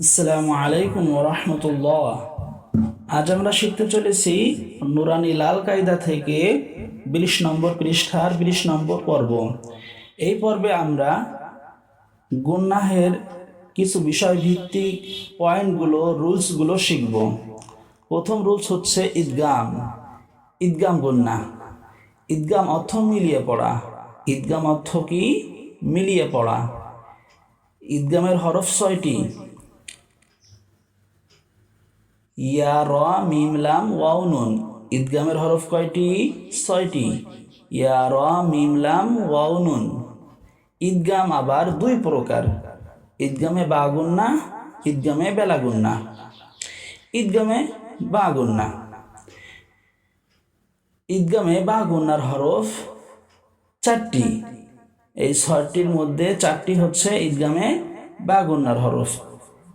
আসসালামু আলাইকুম রহমতুল্লাহ। আজ আমরা শিখতে চলেছি নুরানি লাল কায়দা থেকে বিশ নম্বর পৃষ্ঠার বিশ নম্বর পর্ব। এই পর্বে আমরা গুন্নাহের কিছু বিষয় ভিত্তিক পয়েন্টগুলো, রুলসগুলো শিখব। প্রথম রুলস হচ্ছে ঈদগাম। ঈদগাম গুন্না। ঈদগাম অর্থ মিলিয়ে পড়া। ঈদগাম অর্থ কি? মিলিয়ে পড়া। ঈদগামের হরফ ছয়টি। ইয়া র, মিম, লাম, ওয়াও, নুন। ঈদগামের হরফ কয়টি? ছয়টি। ইয়া র, মিম, লাম, ওয়াও, নুন। ঈদগাম আবার দুই প্রকার। ঈদগামে বাগুন্না, ঈদগামে বেলাগুন্না। ঈদগামে বাগুন্না। ঈদগামে বাগুন্নার হরফ চারটি। এই ছয়টির মধ্যে চারটি হচ্ছে ঈদগামে বাগুন্নার হরফ।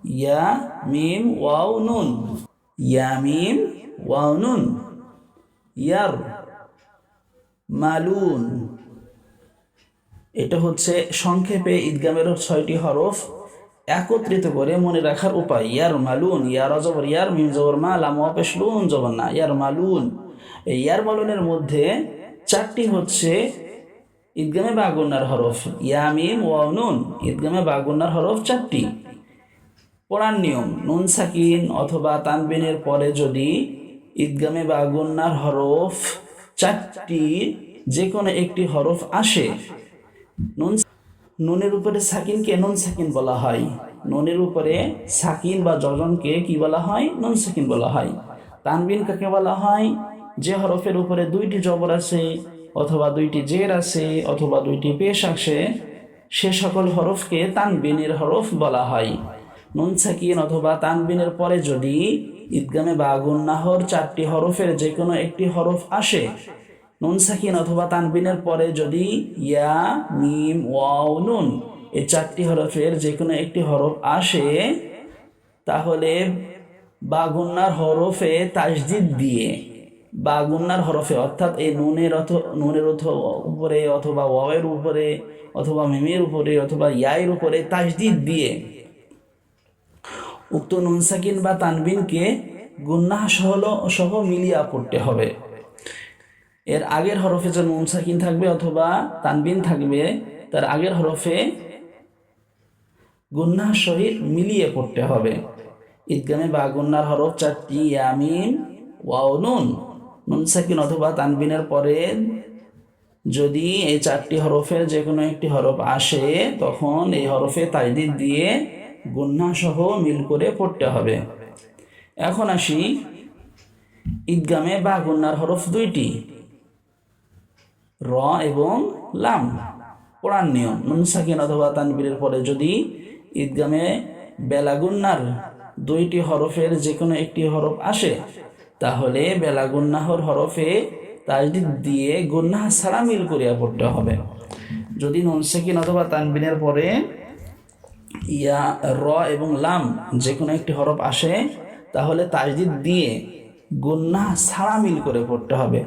ইয়া, মিম, ওয়াও, নুন। ইয়া মিম ওয়াও নুন, ইয়ার মালুন। এটা হচ্ছে সংক্ষেপে ঈদগামের ছয়টি হরফ একত্রিত করে মনে রাখার উপায়। ইয়ার মালুন, ইয়ার অজবর, ইয়ার মিম জবর মা, লাম অপেশ লুন জবর না, ইয়ার মালুন। এই ইয়ার মালুনের মধ্যে চারটি হচ্ছে ঈদগামে বাগুন্নার হরফ। ইয়ামিম ওয়াও নুন, ঈদগামে বাগুন্নার হরফ চারটি। পড়ার নিয়ম, নুন সাকিন অথবা তানবিনের পরে যদি ঈদগামে বা গুন্নার হরফ চারটি যে কোনো একটি হরফ আসে, নুন নুনের উপরে সাকিনকে নুন সাকিন বলা হয়। নুনের উপরে সাকিন বা যজনকে কি বলা হয়? নুন সাকিন বলা হয়। তানবিন কাকে বলা হয়? যে হরফের উপরে দুইটি জবর আছে অথবা দুইটি জের আছে অথবা দুইটি পেশ আসে সে সকল হরফকে তানবিনের হরফ বলা হয়। নুন সাকিন অথবা তানবিনের পরে যদি ঈদগামে বা গুন্নাহর চারটি হরফের যে কোনো একটি হরফ আসে নুন সাকিন অথবা তানবিনের পরে যদি ইয়া, মিম, ওয়াও, নুন এই চারটি হরফের যে কোনো একটি হরফ আসে, তাহলে বাগুন্নার হরফে তাজদিদ দিয়ে, বাগুন্নার হরফে অর্থাৎ এই নুনের অথ, নুনের উপরে অথবা ওয়াওয়ের উপরে অথবা মিমের উপরে অথবা ইয়ায়ের উপরে তাজদিদ দিয়ে উক্ত নুন সাকিন বা তানবিনকে গুন্নাহ সহ সহ মিলিয়া পড়তে হবে। এর আগের হরফে যে নুন সাকিন থাকবে অথবা তানবিন থাকবে, তার আগের হরফে গুন্নাহ সহিত মিলিয়ে পড়তে হবে। ঈদগামে বা গুন্নার হরফ চারটি, ইয়ামিন, ওয়াও, নুন। নুন সাকিন অথবা তানবিনের পরে যদি এই চারটি হরফের যে কোনো একটি হরফ আসে, তখন এই হরফে তাইদিদ দিয়ে গুন্না সহ মিল করে পড়তে হবে। এখন আসি ঈদগামে বা গুন্নার হরফ দুইটি। র এবং লাম, পড়ার নিয়ম। নুন অথবা তানবিরের পরে যদি ঈদগামে বেলাগুন্নার দুইটি হরফের যে কোনো একটি হরফ আসে, তাহলে বেলাগুন্নাহর হরফে তাজদিদ দিয়ে গুন্নাহ ছাড়া মিল করিয়া পড়তে হবে। যদি নুন সাকিন অথবা তানবিনের পরে ইয়া, র এবং লাম যে কোনো একটি হরফ আসে, তাহলে তাজদিদ দিয়ে গুন্না ছাড়া মিল করে পড়তে হবে।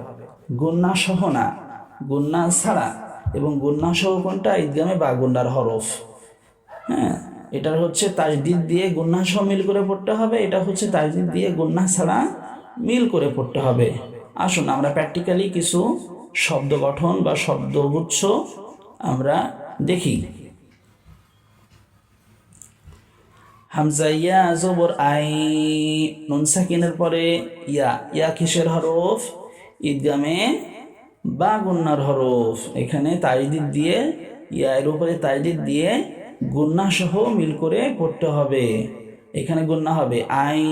গুন্না সহ না, গুন্না ছাড়া, এবং গুন্না সহ কোনটা? ঈদগামে বা গুন্নার হরফ। হ্যাঁ এটার হচ্ছে তাজদিদ দিয়ে গুন্না সহ মিল করে পড়তে হবে, এটা হচ্ছে তাজদিদ দিয়ে গুন্না ছাড়া মিল করে পড়তে হবে। আসুন, আমরা প্র্যাকটিক্যালি কিছু শব্দ গঠন বা শব্দগুচ্ছ আমরা দেখি। হামজা ইয়া জবর আই নুন সাকিনের পরে ইয়া ইয়া কিসের হরফ? ঈদগামে বা গুন্নার হরফ। এখানে তাইদিদ দিয়ে, ইয়া উপরে তাইদিদ দিয়ে গুন্না সহ মিল করে পড়তে হবে। এখানে গুন্না হবে আই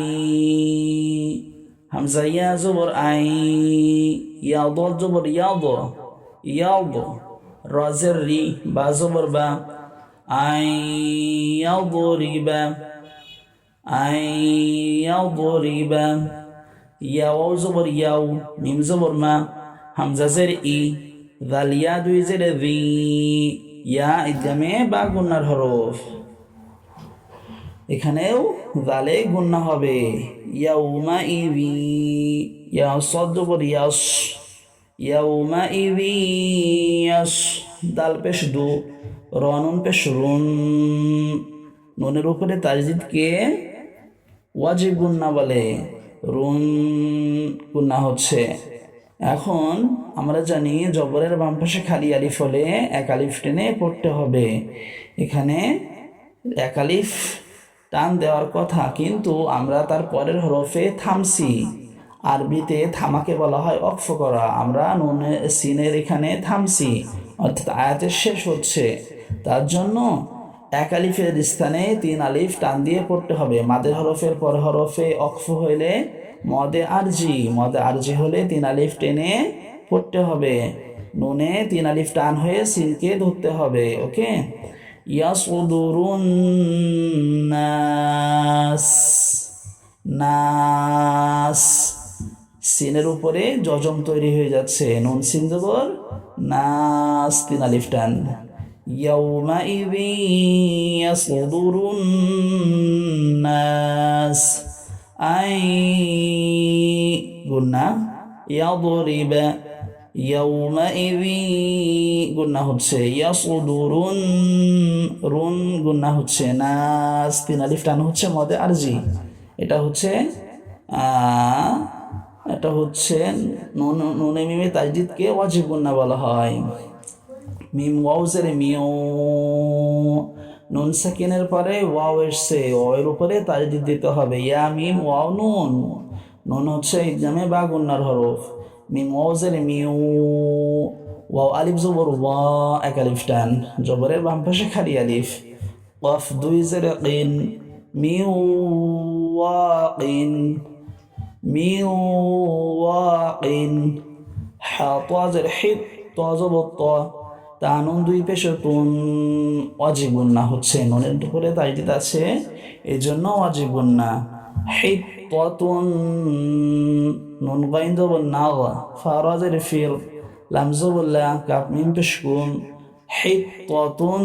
হামজা ইয়া জবর আই ইয়া দ জবর ইয়া দ ইয়া দ রাজের রি বা জবর বা আই ইয়াদরিবা আই ইয়াদরিবা ইয়াও জবর ইয়াও মিম জবর মা হামজা জের ই দাল দুই জের দি ইয়া ইদগামে বা গুন্নার হরফ। এখানেও দালে গুন্না হবে। ইয়াউমা ইবি ইয়া সদ জবর ইয়াস ইয়াউমা ইবি ইয়াস দাল পেশ দু রনুন পেশ রুন নুনের উপরে তাজদিদকে ওয়াজিব গুন্না বলে রুন গুন্না হচ্ছে। এখন আমরা জানি জবরের বাম পাশে খালি আলিফ হলে এক আলিফ টেনে পড়তে হবে। এখানে এক আলিফ টান দেওয়ার কথা, কিন্তু আমরা তার পরের হরফে থামছি। আরবিতে থামাকে বলা হয় অক্ফ করা। আমরা নুনে, সিনের এখানে থামছি, অর্থাৎ আয়াতের শেষ হচ্ছে। তার জন্য এক আলিফের স্থানে তিন আলিফ টান দিয়ে পড়তে হবে। মাদের হরফের পর হরফে অক্ফ হইলে মদে আরজি মদে আরজি হলে তিন আলিফ টেনে পড়তে হবে। নুনে তিন আলিফ টান হয়ে সিনকে ধরতে হবে, ওকে? নাস নাস। সিনের উপরে জজম তৈরি হয়ে যাচ্ছে। নুন সিন নাস, তিন আলিফ টান। يومئذ يصدر الناس أي قلنا يضرب يومئذ قلنا হচ্ছে ইয়াসুদুরুন রুন গুন্না হচ্ছে নাস তিন আলিফ টান হচ্ছে মদে আরজি এটা হচ্ছে আহ, এটা হচ্ছে নুন নুনে মিমে তাজদিদকে ওয়াজিব গুন্না বলা হয় মিম ওয়াও জেরে মিও নুন সাকিনের পরে ওয়াও এসছে, ওয়ের উপরে তাজদিদ দিতে হবে। ইয়া মিম ওয়াও নুন। নুন হচ্ছে ইজামে বা গুন্নার হরফ। মিম ওয়াও জেরে মিও ওয়াও আলিফ জবর ওয়া, এক আলিফ টান। জবরের বাম পাশে খালি আলিফ। কফ দুই জেরে কিন। মিউ ওয়াকিন মিউ ওয়াকিন হাতাজের হিত তজবত তানুন দুই পেশে তুন অজীব গুন্না হচ্ছে নুনের উপরে তাইদিত আছে এই জন্য অজীব গুন্না হিত ততুন নুন গাইন জবর না ফারাজের ফির লামজবুল্লাহ কাপ মিম পেশকুন হিত ততুন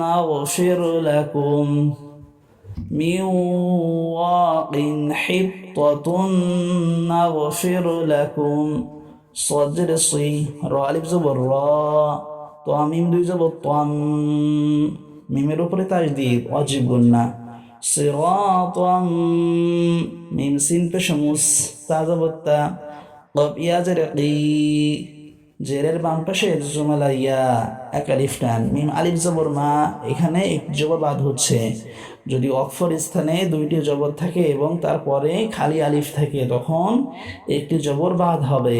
না ফির লাকুম من واق حطة نغفر لكم صدر صي را আলিফ জবর রা তো মিম দুই জবর তাম মিমের উপরে তাজদিদ, ওয়াজিব গুন্না। সিরাতাম, মিম সিন পেশমুস তা জবর তা قب ইয়া জেরকি, জেরের বাম পাশে জুমালা ইয়া এক আলিফ টান। মিম আলিফ জবর মা, এখানে এক জবর বাদ হচ্ছে। যদি অক্ষর স্থানে দুইটি জবর থাকে এবং তারপরে খালি আলিফ থাকে, তখন একটি জবর বাদ হবে।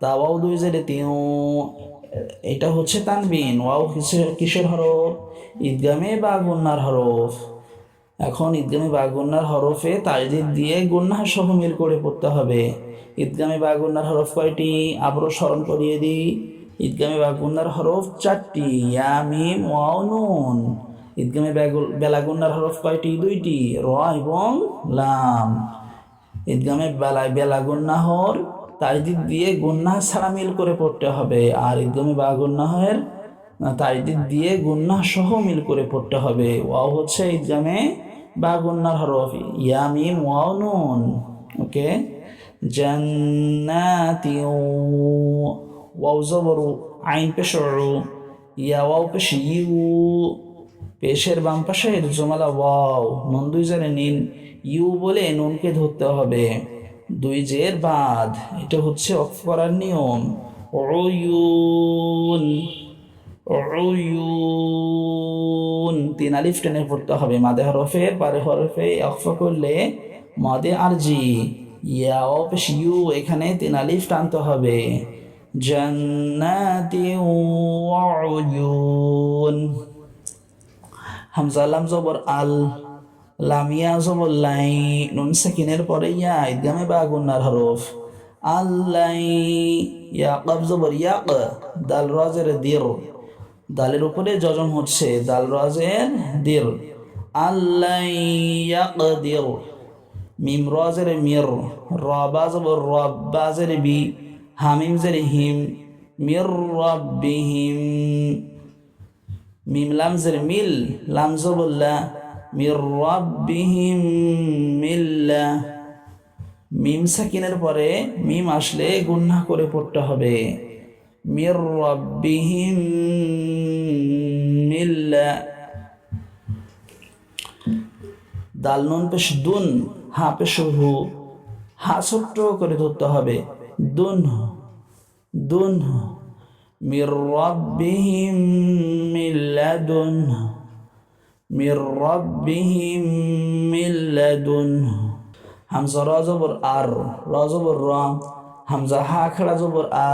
তা ওয়াও দুই জেরে তিউ এটা হচ্ছে তানবিন। ওয়াও কিসের কিসের হরফ? ঈদগামে বা গুন্নার হরফ? এখন ঈদগামে বা গুন্নার হরফে তাজদিদ দিয়ে গুন্না সহ মিল করে পড়তে হবে। ঈদগামে বা গুন্নার হরফ কয়টি? আবারও স্মরণ করিয়ে দিই। ঈদগামে বা গুন্নার হরফ চারটি। ইয়া, মিম, ওয়াও, নুন। ঈদগামে ব্যাগুল- বেলা গুন্নার হরফ কয়টি? দুইটি। র এবং লাম। ঈদগামে বেলা গুন্নাহর তাজদিদ দিয়ে গুন্না ছাড়া মিল করে পড়তে হবে। আর ঈদগামে বা গুন্নাহের তাজদিদ দিয়ে গুন্না সহ মিল করে পড়তে হবে। ওয়াও হচ্ছে ঈদগামে বা গুন্নার হরফ। ইয়া মিম ওয়াও, নুন। ওকে? জান্নাতি ওয়াও জবরু, আইন পেশরু। ইয়া, ওয়াও পেশ, ইউ। পেশের বাম পাশে জমালা, ওয়াও। নুন দুই জানে নিন। ইউ বলে নুনকে ধরতে হবে। দুই জের বাদ, এটা হচ্ছে অফ করার নিয়ম। উয়ুন উয়ুন। তিন আলিফ টেনে পড়তে হবে। মাদে হরফের পারে হরফে অফ করলে মাদে আরজি। ইয়া অফ ইউ, এখানে তিন আলিফ টানতে হবে। জান্নাতি ওয়াউয়ুন হামজা লাম জবর আল। লামিয়া জবর লাই নুন সাকিনের পরে ইয়া ইদগামে বা গুন্নার হরফ আল্লাই ইয়া কব জবর ইয়াক, দাল রাজের দির। দালের উপরে জজম হচ্ছে দাল রাজের দির। আল্লাই আল্লাহ ইয়াকদির মিম রজের মির, রবা জবর রব্বা জের বি, হামিম জের হিম, মির রব্বিহিম। মিম লাম জের মিল, লাম জবল্লা মির রব্বিহিম মিল্লা। মিম সাকিনের পরে মিম আসলে গুন্না করে পড়তে হবে। মির রব্বিহিম মিল্লা। দাল, নুন, পেশ, দুন, হা, পেশ, হু, হা, ছোট্ট করে ধরতে হবে। দুন দুন মির রব্বিহিম মিল্লাদুন মির রব্বিহিম মিল্লাদুন হামজা র জবর আর, র জবর র। হামজা হা খাড়া জবর আ।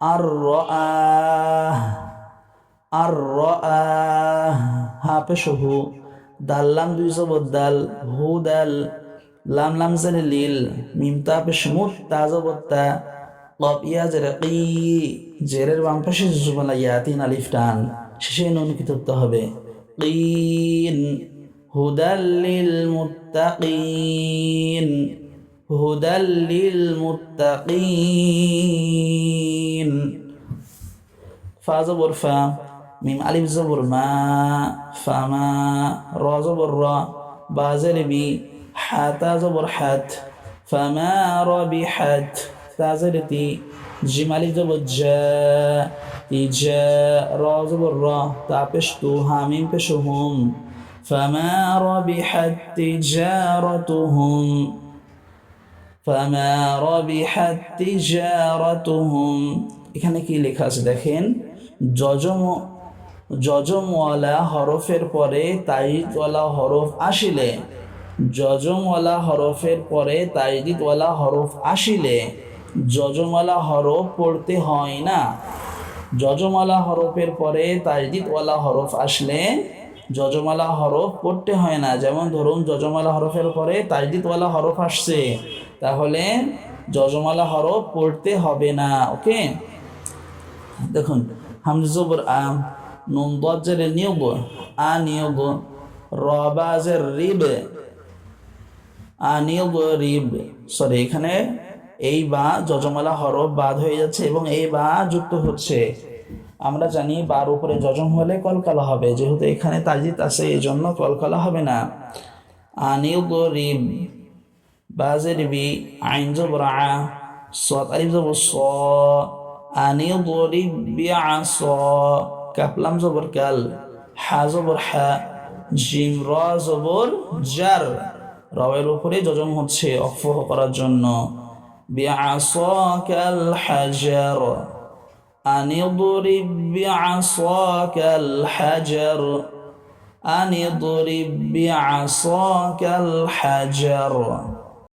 আর র আর র হা পেশ হু। দাল লাম দুই জবর দাল, হু দাল। লাম লাম জেরে লিল, মিম তা পেশ মুত, তা জবর তা। কপ ইয়া জেরে কি, জেরের বাম পাশে জুজুবালা ইয়া তিন আলিফ টান। শেষে নুন কি ধরতে হবে কিন হুদাল লিল মুত্তাকিন হুদাল লিল মুত্তাকিন ফা জবর ফা মিম আলিফ জবর মা ফামা র জবর র বা জের বি হাতা জবর হাত ফামা রবিহাত তা জের তি জিম আলিফ জবর জা তি জা র জবর র তা পেশ তু হামিম পেশ হুম فما ربحت تجارتهم فما ربحت تجارتهم এখানে কি লেখা আছে দেখেন যজম যজমওয়ালা হরফের পরে তাইদওয়ালা হরফ আসিলে যজমওয়ালা হরফের পরে তাইদিদওয়ালা হরফ আসিলে যজমওয়ালা হরফ পড়তে হয় না যজমালা হরফের পরে তাজদিদওয়ালা হরফ আসলে যজমালা হরফ পড়তে হয় না। যেমন ধরুন, যজমালা হরফের পরে তাজদিদওয়ালা হরফ আসছে। তাহলে যজমালা হরফ পড়তে হবে না, ওকে? দেখুন হামজবর আ, নুন দজ্জের নিয়োগ, আ নিয়োগ রবাজের রিব আনিয়োগ রিব, সরি, এখানে এই বা যজমালা হরফ বাদ হয়ে যাচ্ছে এবং এই বা যুক্ত হচ্ছে। আমরা জানি বার উপরে যজম হলে কলকালা হবে, যেহেতু এখানে তাজিদ আছে এই জন্য কলকালা হবে না। আনিয়োগ গরিব বাজের বি আইন জবর আ সৎ আলিফ জবর স বি বিআস কাপলাম জবর কাল হা জবর হা জিম র জবর জার। রবের উপরে যজম হচ্ছে, অফহ করার জন্য। بعصاك الحجر. أن اضرب بعصاك الحجر. أن اضرب بعصاك الحجر.